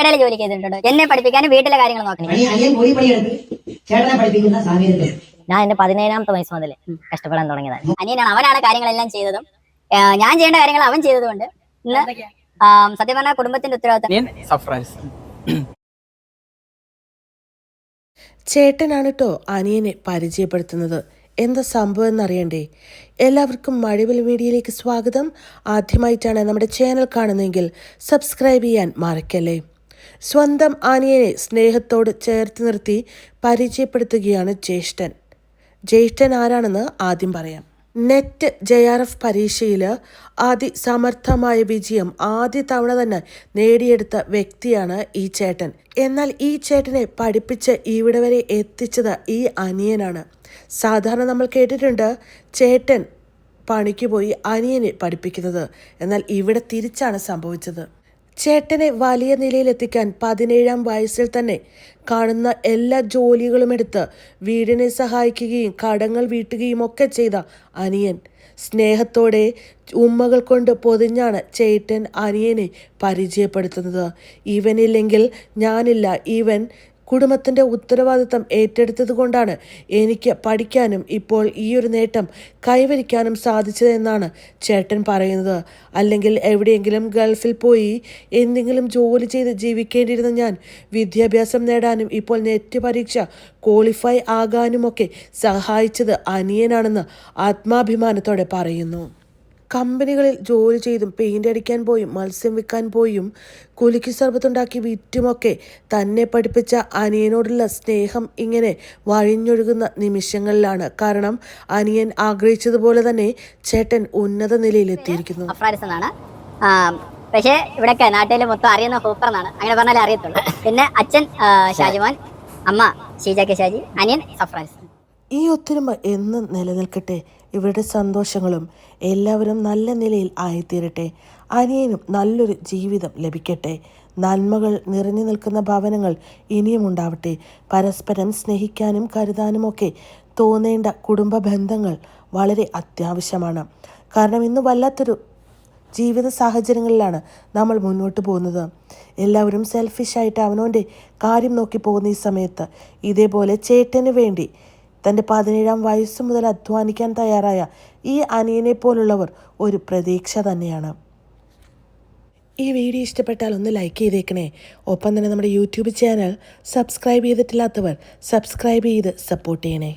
ഇടയിൽ ജോലി ചെയ്തിട്ടുണ്ട്? എന്നെ പഠിപ്പിക്കാനും വീട്ടിലെ കാര്യങ്ങൾ നോക്കണം. ഞാൻ എന്റെ പതിനേഴാമത്തെ വയസ്സ് മുതൽ കഷ്ടപ്പെടാൻ തുടങ്ങിയതാണ്. അനിയനാണ് അവനാണ് കാര്യങ്ങളെല്ലാം ചെയ്തതും. ഞാൻ ചെയ്യേണ്ട കാര്യങ്ങൾ അവൻ ചെയ്തതുകൊണ്ട് ഇന്ന് സത്യം പറഞ്ഞാൽ കുടുംബത്തിന്റെ ഉത്തരവാദിത്തം. സഫ്രാൻസ് ചേട്ടനാണ് കേട്ടോ അനിയനെ പരിചയപ്പെടുത്തുന്നത്. എന്താ സംഭവം എന്നറിയണ്ടേ? എല്ലാവർക്കും മഴവിൽ മീഡിയയിലേക്ക് സ്വാഗതം. ആദ്യമായിട്ടാണ് നമ്മുടെ ചാനൽ കാണുന്നതെങ്കിൽ സബ്സ്ക്രൈബ് ചെയ്യാൻ മറക്കല്ലേ? സ്വന്തം ആനിയനെ സ്നേഹത്തോട് ചേർത്ത് നിർത്തി പരിചയപ്പെടുത്തുകയാണ് ജ്യേഷ്ഠൻ. ജ്യേഷ്ഠൻ ആരാണെന്ന് ആദ്യം പറയാം. നെറ്റ് ജെ ആർ എഫ് പരീക്ഷയിൽ അതിസമർത്ഥമായ വിജയം ആദ്യ തവണ തന്നെ നേടിയെടുത്ത വ്യക്തിയാണ് ഈ ചേട്ടൻ. എന്നാൽ ഈ ചേട്ടനെ പഠിപ്പിച്ച് ഇവിടെ വരെ എത്തിച്ചത് ഈ അനിയനാണ്. സാധാരണ നമ്മൾ കേട്ടിട്ടുണ്ട് ചേട്ടൻ പണിക്ക് പോയി അനിയനെ പഠിപ്പിക്കുന്നത്. എന്നാൽ ഇവിടെ തിരിച്ചാണ് സംഭവിച്ചത്. ചേട്ടനെ വലിയ നിലയിലെത്തിക്കാൻ പതിനേഴാം വയസ്സിൽ തന്നെ കാണുന്ന എല്ലാ ജോലികളും എടുത്ത് വീടിനെ സഹായിക്കുകയും കടങ്ങൾ വീട്ടുകയും ഒക്കെ ചെയ്ത അനിയൻ. സ്നേഹത്തോടെ ഉമ്മകൾ കൊണ്ട് പൊതിഞ്ഞാണ് ചേട്ടൻ അനിയനെ പരിചയപ്പെടുത്തുന്നത്. ഇവനില്ലെങ്കിൽ ഞാനില്ല. ഇവൻ കുടുംബത്തിന്റെ ഉത്തരവാദിത്തം ഏറ്റെടുത്തതുകൊണ്ടാണ് എനിക്ക് പഠിക്കാനും ഇപ്പോൾ ഈ ഒരു നേട്ടം കൈവരിക്കാനും സാധിച്ചതെന്നാണ് ചേട്ടൻ പറയുന്നത്. അല്ലെങ്കിൽ എവിടെയെങ്കിലും ഗൾഫിൽ പോയി എന്തെങ്കിലും ജോലി ചെയ്ത് ജീവിക്കേണ്ടിയിരുന്ന ഞാൻ വിദ്യാഭ്യാസം നേടാനും ഇപ്പോൾ നെറ്റ് പരീക്ഷ ക്വാളിഫൈ ആകാനുമൊക്കെ സഹായിച്ചത് അനിയനാണെന്ന് ആത്മാഭിമാനത്തോടെ പറയുന്നു. കമ്പനികളിൽ ജോലി ചെയ്തും പെയിന്റ് അടിക്കാൻ പോയും മത്സ്യം വിൽക്കാൻ പോയും കുലുക്കി സർബത്തുണ്ടാക്കി വിറ്റുമൊക്കെ തന്നെ പഠിപ്പിച്ച അനിയനോടുള്ള സ്നേഹം ഇങ്ങനെ വഴിഞ്ഞൊഴുകുന്ന നിമിഷങ്ങളിലാണ്. കാരണം അനിയൻ ആഗ്രഹിച്ചതുപോലെ തന്നെ ചേട്ടൻ ഉന്നത നിലയിലെത്തിയിരിക്കുന്നു ആ, പക്ഷേ ഇവിടെ നാട്ടിൽ മൊത്തം അറിയുന്ന ഹൂപ്പർ എന്നാണ്. അങ്ങനെ പറഞ്ഞാലേ അറിയത്തുള്ളൂ. പിന്നെ അച്ഛൻ ഷാജിമോൻ അമ്മ ഷീജ കെ ഷാജി അനിയൻ സഫ്രാൻസ് ഈ ഒത്തൊരുമ എന്നും നിലനിൽക്കട്ടെ. ഇവരുടെ സന്തോഷങ്ങളും എല്ലാവരും നല്ല നിലയിൽ ആയിത്തീരട്ടെ. അനിയനും നല്ലൊരു ജീവിതം ലഭിക്കട്ടെ. നന്മകൾ നിറഞ്ഞു നിൽക്കുന്ന ഭവനങ്ങൾ ഇനിയും ഉണ്ടാവട്ടെ. പരസ്പരം സ്നേഹിക്കാനും കരുതാനുമൊക്കെ തോന്നേണ്ട കുടുംബ ബന്ധങ്ങൾ വളരെ അത്യാവശ്യമാണ്. കാരണം ഇന്ന് വല്ലാത്തൊരു ജീവിത സാഹചര്യങ്ങളിലാണ് നമ്മൾ മുന്നോട്ട് പോകുന്നത്. എല്ലാവരും സെൽഫിഷായിട്ട് അവനോന്റെ കാര്യം നോക്കി പോകുന്ന ഈ സമയത്ത് ഇതേപോലെ ചേട്ടന് വേണ്ടി തന്റെ പതിനേഴാം വയസ്സ് മുതൽ അധ്വാനിക്കാൻ തയ്യാറായ ഈ അനിയനെ പോലുള്ളവർ ഒരു പ്രതീക്ഷ തന്നെയാണ്. ഈ വീഡിയോ ഇഷ്ടപ്പെട്ടാൽ ഒന്ന് ലൈക്ക് ചെയ്തേക്കണേ. ഒപ്പം തന്നെ നമ്മുടെ യൂട്യൂബ് ചാനൽ സബ്സ്ക്രൈബ് ചെയ്തിട്ടില്ലാത്തവർ സബ്സ്ക്രൈബ് ചെയ്ത് സപ്പോർട്ട് ചെയ്യണേ.